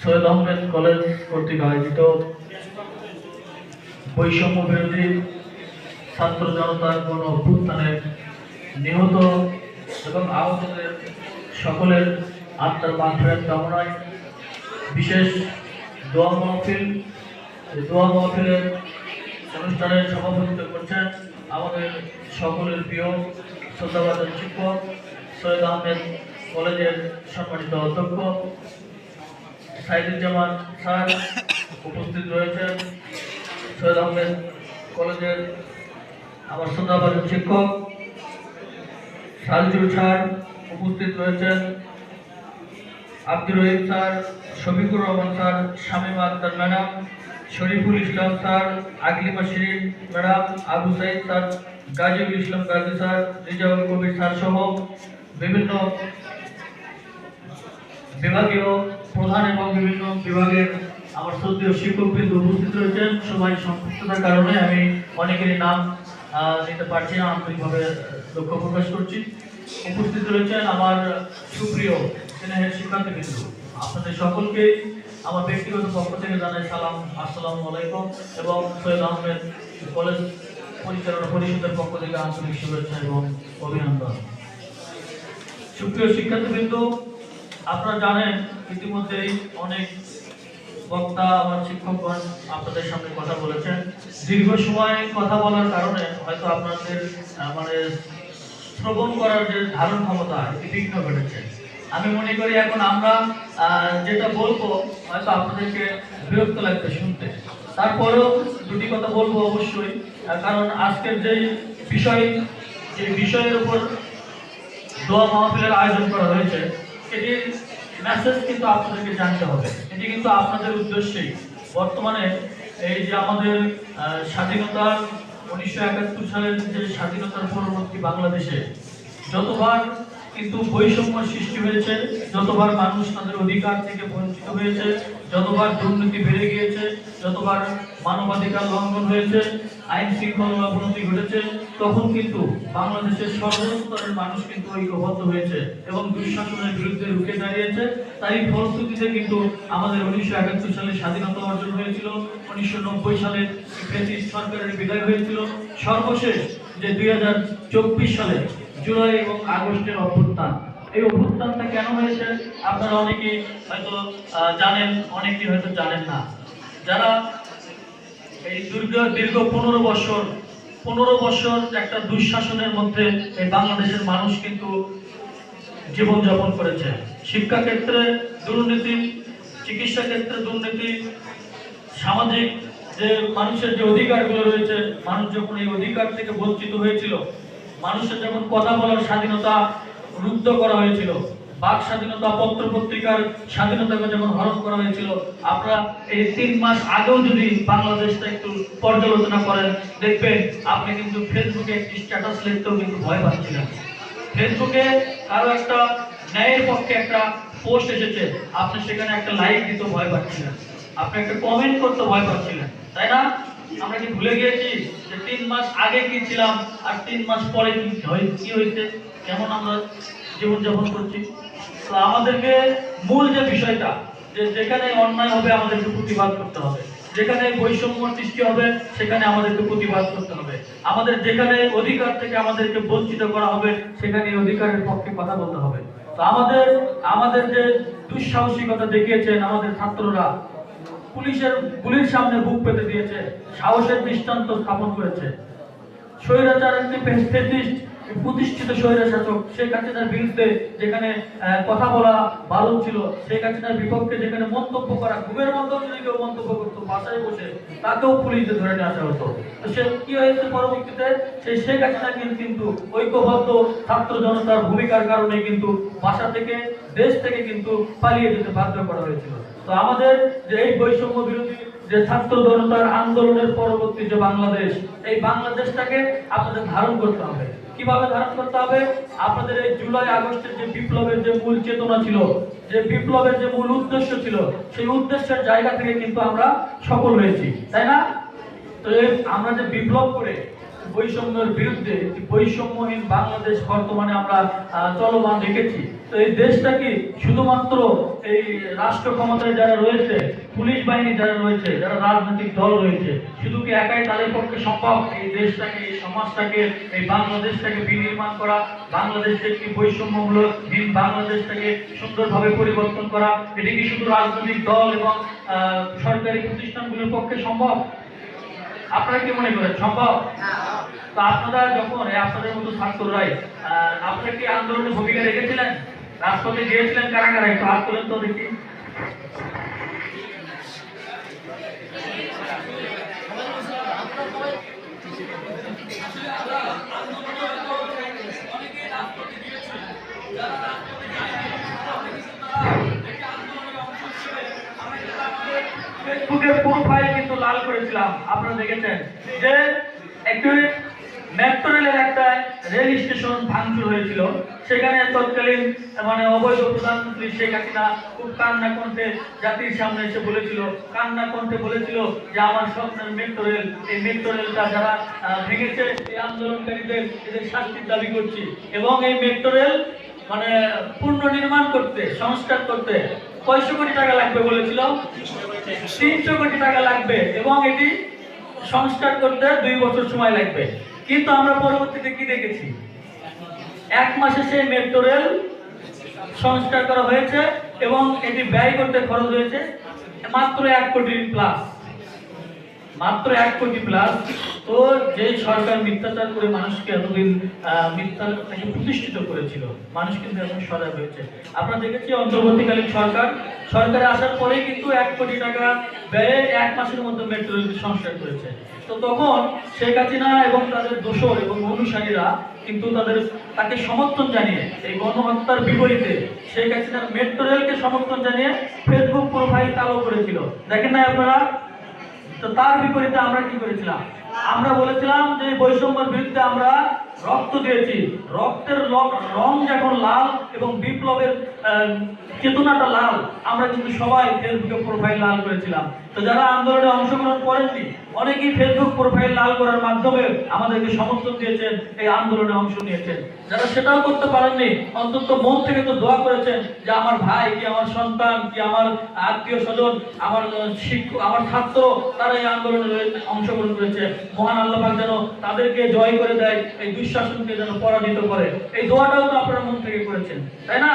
Syed Ahmed college কর্তৃক আয়োজিত বৈষম্য বিরোধী ছাত্র জনতার গণ অভ্যুত্থানে নিহত এবং আহতদের সকলের আত্মার মাফের কামনায় বিশেষ দোয়া মাহফিল দোয়া মাহফিলের অনুষ্ঠানের সভাপতিত্ব করছেন আমাদের সকলের প্রিয় শ্রদ্ধাবাদের শিক্ষক সৈয়দ আহমেদ কলেজের সম্মানিত অধ্যক্ষ সাইদুজ্জামান স্যার উপস্থিত রয়েছেন, সৈয়দ আহমেদ কলেজের আমার শ্রদ্ধাবাদের শিক্ষক সালজুর স্যার উপস্থিত রয়েছেন, Abdur Rahim sir, Shafiqur Rahman sir, Shamima Akter madam, Shariful Islam sir Aglima Shirin madam, Abu Sayed sir Gaziul Islam Gazi sir, Rezaul Kabir sir সহ বিভিন্ন বিভাগীয় প্রধান এবং বিভিন্ন বিভাগের আমার শ্রদ্ধেয় শিক্ষকবৃন্দ উপস্থিত রয়েছেন। সবাই সংক্ষিপ্ততার কারণে আমি অনেকেরই নাম নিতে পারছি না, আন্তরিকভাবে লক্ষ্য প্রকাশ করছি। উপস্থিত রয়েছেন আমার সুপ্রিয় স্নেহের শিক্ষার্থীবৃন্দ। আপনাদের সকলকে আমার ব্যক্তিগত পক্ষ থেকে জানাই সালাম, আসসালামু আলাইকুম এবং সৈয়দ আহমেদ কলেজ পরিচালনা পরিষদের পক্ষ থেকে আন্তরিক শুভেচ্ছা এবং অভিনন্দন। সুপ্রিয় শিক্ষার্থীবৃন্দ আপনারা জানেন, ইতিমধ্যেই অনেক বক্তা আমার শিক্ষকগণ আপনাদের সামনে কথা বলেছেন। দীর্ঘ সময় কথা বলার কারণে হয়তো আপনাদের মানে শ্রবণ করার যে ধারণ ক্ষমতা এটি বিঘ্ন ঘটেছে। আমি মনে করি এখন আমরা যেটা বলব, হয়তো আপনাদেরকে বিরক্ত লাগবে শুনতে। তারপরেও দুটি কথা বলব অবশ্যই কারণ আজকের যে বিষয়, যে বিষয়ের উপর দোয়া মাহফিলের আয়োজন করা হয়েছে এটির মেসেজ কিন্তু আপনাদেরকে জানতে হবে। এটি কিন্তু আপনাদের উদ্দেশ্যেই। বর্তমানে এই যে আমাদের স্বাধীনতার উনিশশো একাত্তর সালের যে স্বাধীনতার পরবর্তী বাংলাদেশে যতবার কিন্তু বৈষম্য সৃষ্টি হয়েছে। যতবার মানুষ তাদের অধিকার থেকে বঞ্চিত হয়েছে, যতবার দুর্নীতি বেড়ে গিয়েছে, যতবার মানবাধিকার লঙ্ঘন হয়েছে, আইন শৃঙ্খলার অবনতি ঘটেছে, তখন কিন্তু বাংলাদেশের সর্বস্তরের মানুষ কিন্তু ঐক্যবদ্ধ হয়েছে এবং দুঃশাসনের বিরুদ্ধে রুখে দাঁড়িয়েছে। তারই ফলশ্রুতিতে কিন্তু আমাদের উনিশশো একাত্তর সালে স্বাধীনতা অর্জন হয়েছিল, উনিশশো নব্বই সালে ব্রিটিশ সরকারের বিদায় হয়েছিল। সর্বশেষ যে দুই হাজার চব্বিশ সালে জুলাই এবং আগস্টের অভ্যুত্থান। এই অভ্যুত্থানটা কেন হয়েছে? আপনারা অনেকেই হয়তো জানেন, অনেকেই হয়তো জানেন না। যারা এই দীর্ঘ দীর্ঘ পনেরো বছর পনেরো বছর একটা দুঃশাসনের মধ্যে এই বাংলাদেশের মানুষ কিন্তু জীবনযাপন করেছে। শিক্ষা ক্ষেত্রে দুর্নীতি, চিকিৎসা ক্ষেত্রে দুর্নীতি, সামাজিক যে মানুষের যে অধিকারগুলো রয়েছে, মানুষ যখন এই অধিকার থেকে বঞ্চিত হয়েছিল মানুষের যখন কথা বলার স্বাধীনতা রুদ্ধ করা হয়েছিল, বাক স্বাধীনতা পত্র পত্রিকার স্বাধীনতাকে যেমন হরণ করা হয়েছিল, আপনারা এই তিন মাস আগেও যদি বাংলাদেশটা একটু পর্যালোচনা করেন, দেখবেন আপনি কিন্তু ফেসবুকে একটি স্ট্যাটাস লিখতেও কিন্তু ভয় পাচ্ছিলেন ফেসবুকে কারও একটা ন্যায়ের পক্ষে একটা পোস্ট এসেছে, আপনি সেখানে একটা লাইক দিতে ভয় পাচ্ছিলেন আপনি একটা কমেন্ট করতে ভয় পাচ্ছিলেন তাই না? আমরা কি ভুলে গিয়েছি যে তিন মাস আগে কি ছিলাম আর তিন মাস পরে কি হয়েছে কেমন আমরা জীবনযাপন করছি? তো আমাদেরকে মূল যে বিষয়টা, যে যেখানে অন্যায় হবে আমাদেরকে প্রতিবাদ করতে হবে। যেখানে বৈষম্য সৃষ্টি হবে, সেখানে আমাদেরকে প্রতিবাদ করতে হবে। আমাদের যেখানে অধিকার থেকে আমাদেরকে বঞ্চিত করা হবে, সেখানে অধিকারের পক্ষে কথা বলতে হবে। তো আমাদের আমাদের যে দুঃসাহসিকতা দেখিয়েছেন আমাদের ছাত্ররা পুলিশের গুলির সামনে বুক পেতে দিয়েছে সাহসের দৃষ্টান্ত স্থাপন করেছে। স্বৈরাচার একটি ফেসিস্ট প্রতিষ্ঠিত স্বৈরাশাসক শেখ হাসিনার বিরুদ্ধে যেখানে কথা বলা বারণ ছিল, শেখ হাসিনার বিপক্ষে যেখানে মন্তব্য করা, ঘুমের মধ্যেও যদি কেউ মন্তব্য করতো, বাসায় বসে তাকেও পুলিশে ধরে নিয়ে আসা হতো। তো সে কি হয়েছে পরবর্তীতে? সেই শেখ হাসিনা কিন্তু ঐক্যবদ্ধ ছাত্র জনতার ভূমিকার কারণে কিন্তু বাসা থেকে, দেশ থেকে কিন্তু পালিয়ে যেতে বাধ্য করা হয়েছিল। তো আমাদের যে এই বৈষম্য বিরোধী যে ছাত্র জনতার আন্দোলনের পরবর্তী যে বাংলাদেশ, এই বাংলাদেশটাকে আপনাদের ধারণ করতে হবে। কীভাবে ধারণ করতে হবে? আপনাদের এই জুলাই আগস্টের যে বিপ্লবের যে মূল চেতনা ছিল, যে বিপ্লবের যে মূল উদ্দেশ্য ছিল, সেই উদ্দেশ্যের জায়গা থেকে কিন্তু আমরা সফল হয়েছি। তাই না? তো আমরা যে বিপ্লব করে বৈষম্যের বিরুদ্ধে একটি বৈষম্যহীন বাংলাদেশ বর্তমানে আমরা চলমান রেখেছি। তো এই দেশটা কি শুধুমাত্র এই রাষ্ট্র ক্ষমতায় যারা রয়েছে, পুলিশ বাহিনী যারা রয়েছে, যারা রাজনৈতিক দল রয়েছে, শুধু কি একাই তাদের পক্ষে সম্ভব? এই দেশটাকে, এই সমাজটাকে, এই বাংলাদেশটাকে বিনির্মাণ করা, বাংলাদেশকে একটি বৈষম্যমূলকহীন বাংলাদেশটাকে সুন্দরভাবে পরিবর্তন করা, এটি কি শুধু রাজনৈতিক দল এবং সরকারি প্রতিষ্ঠানগুলোর পক্ষে সম্ভব? আপনারা কি মনে করেন, সম্ভব? তো আপনারা যখন আপনাদের মতো ছাত্ররাই আপনারা কি আন্দোলনে ভূমিকা রেখেছিলেন? রাজপথে গিয়েছিলেন কারা একটু হাত তোলেন তো দেখি। ফেসবুকের প্রোফাইল কিন্তু লাল করেছিলাম, আপনারা দেখেছেন। যে একটি মেট্রো রেলের একটা রেল স্টেশন ভাঙচুর হয়েছিল। সেখানে তৎকালীন মানে অবৈধ প্রধানমন্ত্রী শেখ হাসিনা খুব কান্না কণ্ঠে জাতির সামনে এসে বলেছিল, কান্না কণ্ঠে বলেছিল যে আমার স্বপ্নের মেট্রো রেল এই মেট্রো রেলটা যারা ভেঙেছে, এই আন্দোলনকারীদের, এদের শাস্তির দাবি করছি। এবং এই মেট্রো রেল মানে পুনর্নির্মাণ করতে, সংস্কার করতে কয়শো কোটি টাকা লাগবে বলেছিল? তিনশো কোটি টাকা লাগবে এবং এটি সংস্কার করতে দুই বছর সময় লাগবে। কিন্তু আমরা পরবর্তীতে কি দেখেছি? এক মাসে সেই মেট্রো রেল সংস্কার করা হয়েছে এবং এটি ব্যয় করতে খরচ হয়েছে মাত্র এক কোটি প্লাস মাত্র এক কোটি প্লাস তো যে সরকার মিথ্যাচার করে মানুষকে এতদিন মিথ্যা প্রতিষ্ঠিত করেছিল মানুষ কিন্তু এখন সজাগ হয়েছে। আমরা দেখেছি অন্তর্বর্তীকালীন সরকার, সরকারে আসার পরেই কিন্তু এক কোটি টাকা ব্যয়ে এক মাসের মধ্যে মেট্রো রেল সংস্কার করেছে। তো তখন শেখ হাসিনা এবং তাদের দোসর এবং অনুসারীরা কিন্তু তাদের, তাকে সমর্থন জানিয়ে, এই গণহত্যার বিপরীতে শেখ হাসিনার মেট্রো রেলকে সমর্থন জানিয়ে ফেসবুক প্রোফাইল চালু করেছিল। দেখেন না আপনারা? তো তার বিপরীতে আমরা কি করেছিলাম? আমরা বলেছিলাম যে বৈষম্যের বিরুদ্ধে আমরা রক্ত দিয়েছি। রক্তের রং যখন লাল এবং বিপ্লবের চেতনাটা লাল, আমরা কিন্তু সবাই ফেসবুকে প্রোফাইল লাল করেছিলাম। তো যারা আন্দোলনে অংশগ্রহণ করেননি, অনেকেই ফেসবুক প্রোফাইল লাল করার মাধ্যমে আমাদেরকে সমর্থন দিয়েছেন, এই আন্দোলনে অংশ নিয়েছেন। যারা সেটাও করতে পারেননি, অন্তত মন থেকে তো দোয়া করেছেন যে আমার ভাই কি আমার সন্তান, কি আমার আত্মীয় স্বজন, আমার শিক্ষক, আমার ছাত্র, তারা এই আন্দোলনে অংশগ্রহণ করেছে। মহান আল্লাহ যেন তাদেরকে জয় করে দেয়, এই দুঃশাসনকে যেন পরাজিত করে। এই দোয়াটাও তো আপনারা মন থেকে করেছেন, তাই না?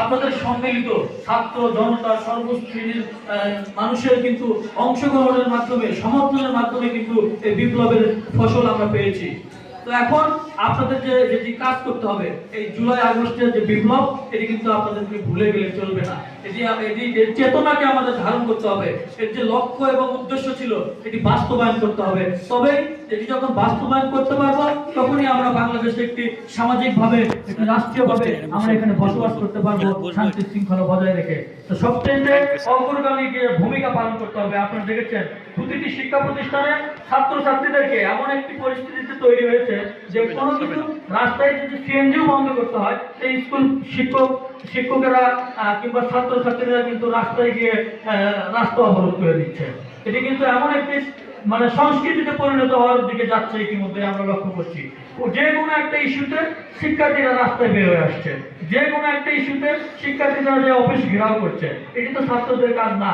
আপনাদের সম্মিলিত ছাত্র জনতা, সর্বশ্রেণীর মানুষের কিন্তু অংশগ্রহণের মাধ্যমে, সমর্থনের মাধ্যমে কিন্তু এই বিপ্লবের ফসল আমরা পেয়েছি। তো এখন আপনাদের যে যেটি কাজ করতে হবে, এই জুলাই আগস্টের যে বিপ্লব, এটি কিন্তু আপনাদেরকে ভুলে গেলে চলবে না। চেতনাকে আমাদের ধারণ করতে হবে, এর যে লক্ষ্য এবং উদ্দেশ্য ছিল, এটি বাস্তবায়ন করতে হবে। তবে এটি যখন বাস্তবায়ন করতে পারব, তখনই আমরা বাংলাদেশে একটি আমরা এখানে বসবাস করতে পারব, শান্তি শৃঙ্খলা বজায় রেখে। তো সবচেয়ে অগ্রগামী ভূমিকা পালন করতে হবে, আপনারা দেখেছেন, প্রতিটি শিক্ষা প্রতিষ্ঠানে ছাত্রছাত্রীদেরকে এমন একটি পরিস্থিতিতে তৈরি হয়েছে যে কোনো কিছু রাস্তায় যদি সিএনজিও বন্ধ করতে হয়, সেই স্কুল শিক্ষক, শিক্ষকেরা কিংবা ছাত্রছাত্রীরা কিন্তু রাস্তায় গিয়ে রাস্তা অবরোধ করে দিচ্ছে। এটি কিন্তু এমন একটি মানে সংস্কৃতিতে পরিণত হওয়ার দিকে যাচ্ছে ইতিমধ্যে আমরা লক্ষ্য করছি। যে কোনো একটা ইস্যুতে শিক্ষার্থীরা রাস্তায় বের হয়ে আসছে। যে কোনো একটা ইস্যুতে শিক্ষার্থীরা যে অফিস ঘেরাও করছে, এটি তো ছাত্রদের কাজ না।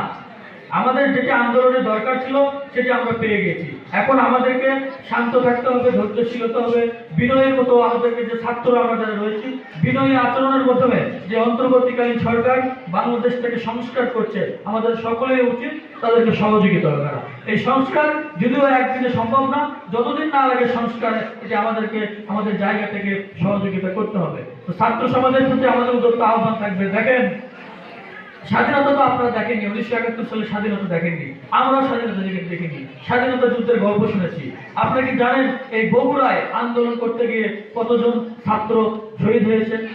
আমাদের যেটি আন্দোলনের দরকার ছিল, সেটি আমরা পেয়ে গেছি। এখন আমাদেরকে শান্ত থাকতে হবে, ধৈর্যশীল হতে হবে। বিনয়ের মতো আমাদেরকে যে ছাত্র আমরা যারা রয়েছি, বিনয়ী আচরণের মাধ্যমে যে অন্তর্বর্তীকালীন সরকার বাংলাদেশটাকে সংস্কার করছে, আমাদের সকলের উচিত তাদেরকে সহযোগিতা করা। এই সংস্কার যদিও একদিনে সম্ভব না, যতদিন না লাগে সংস্কার, এটি আমাদেরকে, আমাদের জায়গা থেকে সহযোগিতা করতে হবে। তো ছাত্র সমাজের প্রতি আমাদের উদ্যোক্ত আহ্বান থাকবে। দেখেন স্বাধীনতা তো আপনারা দেখেননি, উনিশশো একাত্তর সালে স্বাধীনতা দেখেননি। আমরাও স্বাধীনতা দেখে- দেখিনি। স্বাধীনতা যুদ্ধের গল্প শুনেছি। আপনারা কি জানেন এই বগুড়ায় আন্দোলন করতে গিয়ে কতজন ছাত্র শহীদ হয়েছে?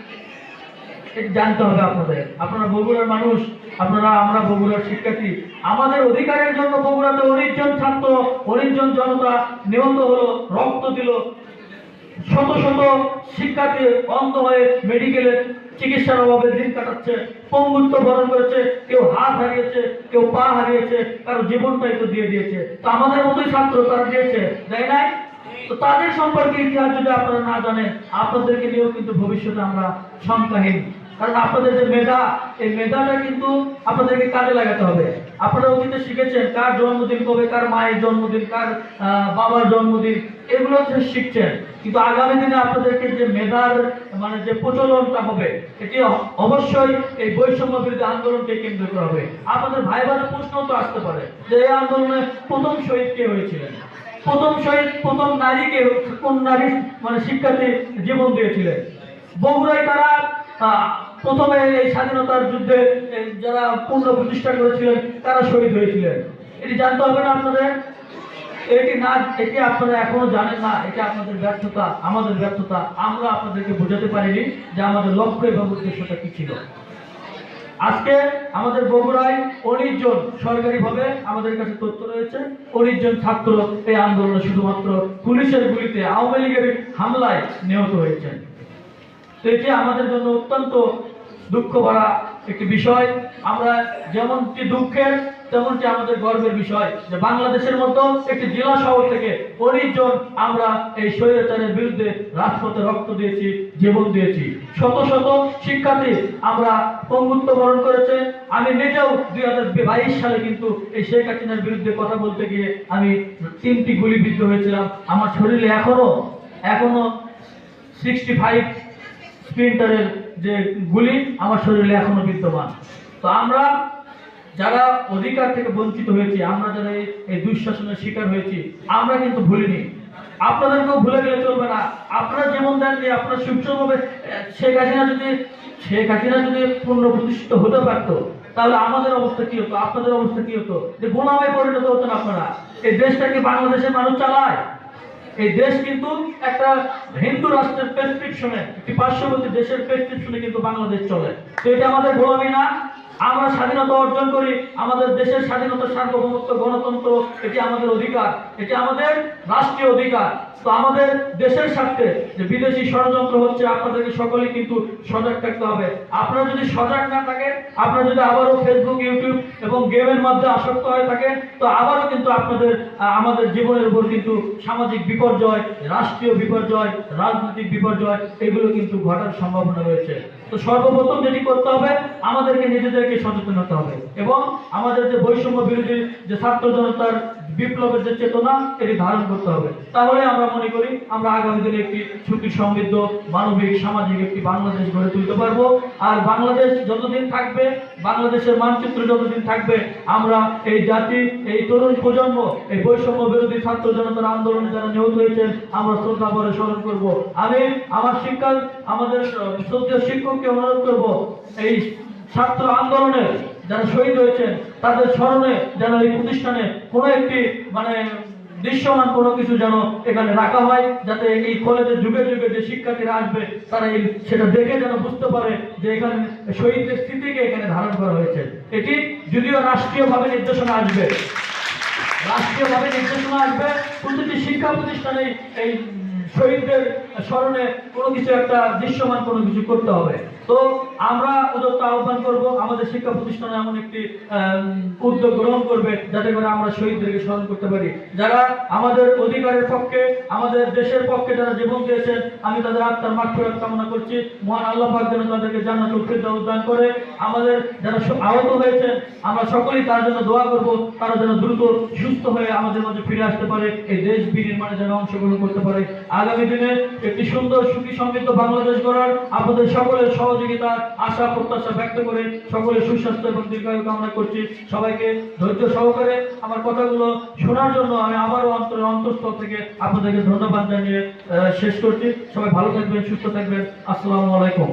জানতে হবে আপনাদের। আপনারা বগুড়ার মানুষ, আপনারা, আমরা বগুড়ার শিক্ষার্থী। আমাদের অধিকারের জন্য বগুড়াতে অনেক জন ছাত্র অনেক জন জনতা নিহত হলো, রক্ত দিল। শত শত শিক্ষার্থী অন্ধ হয়ে মেডিকেলে চিকিৎসার অভাবে দিন কাটাচ্ছে, পঙ্গুত্ব বরণ করেছে, কেউ হাত হারিয়েছে, কেউ পা হারিয়েছে, কারও জীবনটাই তো দিয়ে দিয়েছে। তো আমাদের মতোই ছাত্র তারা দিয়েছে দেয় নাই তো তাদের সম্পর্কে ইতিহাস যদি আপনারা না জানেন, আপনাদেরকে নিয়েও কিন্তু ভবিষ্যতে আমরা শঙ্কাহীন। কারণ আপনাদের যে মেধা, এই মেধাটা কিন্তু আপনাদেরকে কাজে লাগাতে হবে। আপনারা অতীতে শিখেছেন কার জন্মদিন কবে, কার মায়ের জন্মদিন, কার বাবার জন্মদিন, এগুলো হচ্ছে শিখছেন। কিন্তু আগামী দিনে আপনাদেরকে যে মেধার মানে যে প্রচলনটা হবে, এটি অবশ্যই এই বৈষম্য বিরোধী আন্দোলনকে কেন্দ্র করা হবে। আপনাদের ভাই ভাইয়ের প্রশ্ন তো আসতে পারে, যে এই আন্দোলনে প্রথম শহীদ কে হয়েছিলেন? প্রথম শহীদ, প্রথম নারীকে কোন নারী মানে শিক্ষার্থী জীবন দিয়েছিলেন? বগুড়ায় তারা প্রথমে এই স্বাধীনতার যুদ্ধে যারা পূর্ণ প্রতিষ্ঠা করেছিলেন, তারা শহীদ হয়েছিলেন। এটি জানতে হবে না আপনাদের? এটি না, এটি আপনারা এখনও জানেন না, এটা আপনাদের ব্যর্থতা, আমাদের ব্যর্থতা। আমরা আপনাদেরকে বোঝাতে পারিনি যে আমাদের লক্ষ্য এবং উদ্দেশ্যটা কি ছিল। আজকে আমাদের বগুড়ায় উনিশ জন সরকারিভাবে আমাদের কাছে তথ্য রয়েছে। উনিশ জন ছাত্র এই আন্দোলনে শুধুমাত্র পুলিশের গুলিতে আওয়ামী লীগের হামলায় নিহত হয়েছেন। এটি আমাদের জন্য অত্যন্ত দুঃখ ভরা একটি বিষয়। আমরা যেমনটি দুঃখের, তেমনটি আমাদের গর্বের বিষয় যে বাংলাদেশের মতো একটি জেলা শহর থেকে উনিশ জন আমরা এই স্বৈরাচারের বিরুদ্ধে রাজপথে রক্ত দিয়েছি, জীবন দিয়েছি। শত শত শিক্ষার্থী আমরা পঙ্গুত্ব বরণ করেছে। আমি নিজেও দুই হাজার বাইশ সালে কিন্তু এই শেখ হাসিনার বিরুদ্ধে কথা বলতে গিয়ে আমি তিনটি গুলিবিদ্ধ হয়েছিলাম। আমার শরীরে এখনও এখনও সিক্সটি ফাইভ স্প্রিন্টারের যে গুলি আমার শরীরে এখনও বিদ্যমান। তো আমরা যারা অধিকার থেকে বঞ্চিত হয়েছি আমরা যারা এই- দুঃশাসনের শিকার হয়েছি আমরা কিন্তু ভুলিনি। আপনাদেরকেও ভুলে গেলে চলবে না। আপনারা যেমন দেননি আপনারা আহ, শেখ হাসিনা যদি শেখ হাসিনা যদি পূর্ণ প্রতিষ্ঠিত হতে পারতো তাহলে আমাদের অবস্থা কি হতো? আপনাদের অবস্থা কি হতো? যে গোলামে পরিণত হতেন আপনারা। এই দেশটাকে বাংলাদেশের মানুষ চালায়। এই দেশ কিন্তু একটা হিন্দু রাষ্ট্রের প্রেসক্রিপশনে একটি পার্শ্ববর্তী দেশের প্রেসক্রিপশনে কিন্তু বাংলাদেশ চলে। তো এটা আমাদের গোলামি না। স্বাধীনতা অর্জন করি আমাদের দেশের স্বাধীনতা, সার্বভৌমত্ব, গণতন্ত্র, এটি আমাদের অধিকার, এটি আমাদের রাষ্ট্রীয় অধিকার। তো আমাদের দেশের স্বার্থে যে বিদেশি ষড়যন্ত্র হচ্ছে, আপনাদেরকে সকলে কিন্তু সজাগ থাকতে হবে। আপনারা যদি সজাগ না থাকেন, আপনারা যদি আবারও ফেসবুক ইউটিউব এবং গেমের মধ্যে আসক্ত হয়ে থাকেন, তো আবারও কিন্তু আপনাদের আমাদের জীবনের উপর কিন্তু সামাজিক বিপর্যয়, রাষ্ট্রীয় বিপর্যয়, রাজনৈতিক বিপর্যয়, এগুলো কিন্তু ঘটার সম্ভাবনা রয়েছে। তো সর্বপ্রথম যেটি করতে হবে, আমাদেরকে নিজেদেরকে সচেতন হতে হবে। এবং আমাদের যে বৈষম্য বিরোধী যে ছাত্র জনতার বিপ্লবের যে চেতনা, এটি ধারণ করতে হবে। তাহলে আমরা মনে করি, আমরা আগামী দিনে একটি সুখী, সমৃদ্ধ, মানবিক, সামাজিক একটি বাংলাদেশ গড়ে তুলতে পারব। আর বাংলাদেশ যতদিন থাকবে, বাংলাদেশের মানচিত্র যতদিন থাকবে, আমরা এই জাতি, এই তরুণ প্রজন্ম, এই বৈষম্য বিরোধী ছাত্র জনতার আন্দোলনে যারা নিহত হয়েছেন, আমরা শ্রদ্ধা ভরে স্মরণ করব। আমি আমার শিক্ষা আমাদের শ্রদ্ধেয় শিক্ষককে অনুরোধ করব, এই ছাত্র আন্দোলনে যারা শহীদ হয়েছেন, তাদের স্মরণে যেন এই প্রতিষ্ঠানে কোনো একটি মানে দৃশ্যমান কোনো কিছু যেন এখানে রাখা হয়, যাতে এই কলেজের যুগে যুগে যে শিক্ষার্থীরা আসবে, তারা এই, সেটা দেখে যেন বুঝতে পারে যে এখানে শহীদদের স্মৃতিকে এখানে ধারণ করা হয়েছে। এটি যদিও রাষ্ট্রীয়ভাবে নির্দেশনা আসবে। রাষ্ট্রীয়ভাবে নির্দেশনা আসবে। প্রতিটি শিক্ষা প্রতিষ্ঠানে এই শহীদদের স্মরণে কোনো কিছু একটা দৃশ্যমান কোনো কিছু করতে হবে। তো আমরা উদ্যোক্তা আহ্বান করব, আমাদের শিক্ষা প্রতিষ্ঠানে এমন একটি উদ্যোগ গ্রহণ করবে, যাতে করে আমরা শহীদদেরকে স্মরণ করতে পারি। যারা আমাদের অধিকারের পক্ষে, আমাদের দেশের পক্ষে যারা জীবন দিয়েছেন, আমি তাদের আত্মার মাঠফেরত কামনা করছি। মহান আল্লাহ পাক যেন তাদেরকে জান্নাতুল ফিরদাউস উদ্যান করে। আমাদের যারা আহত হয়েছেন, আমরা সকলেই তার জন্য দোয়া করব, তারা যেন দ্রুত সুস্থ হয়ে আমাদের মাঝে ফিরে আসতে পারে, এই দেশ বিনির্মাণে যেন অংশগ্রহণ করতে পারে। আগামী দিনে একটি সুন্দর সুখী সমৃদ্ধ বাংলাদেশ গড়ার আপনাদের সকলের সহযোগিতা আশা, প্রত্যাশা ব্যক্ত করে সকলে সুস্বাস্থ্য এবং দীর্ঘায়ু কামনা করছি। সবাইকে ধৈর্য সহকারে আমার কথাগুলো শোনার জন্য আমি আবারও অন্তর, অন্তঃস্থল থেকে আপনাদেরকে ধন্যবাদ জানিয়ে শেষ করছি। সবাই ভালো থাকবেন, সুস্থ থাকবেন। আসসালামু আলাইকুম।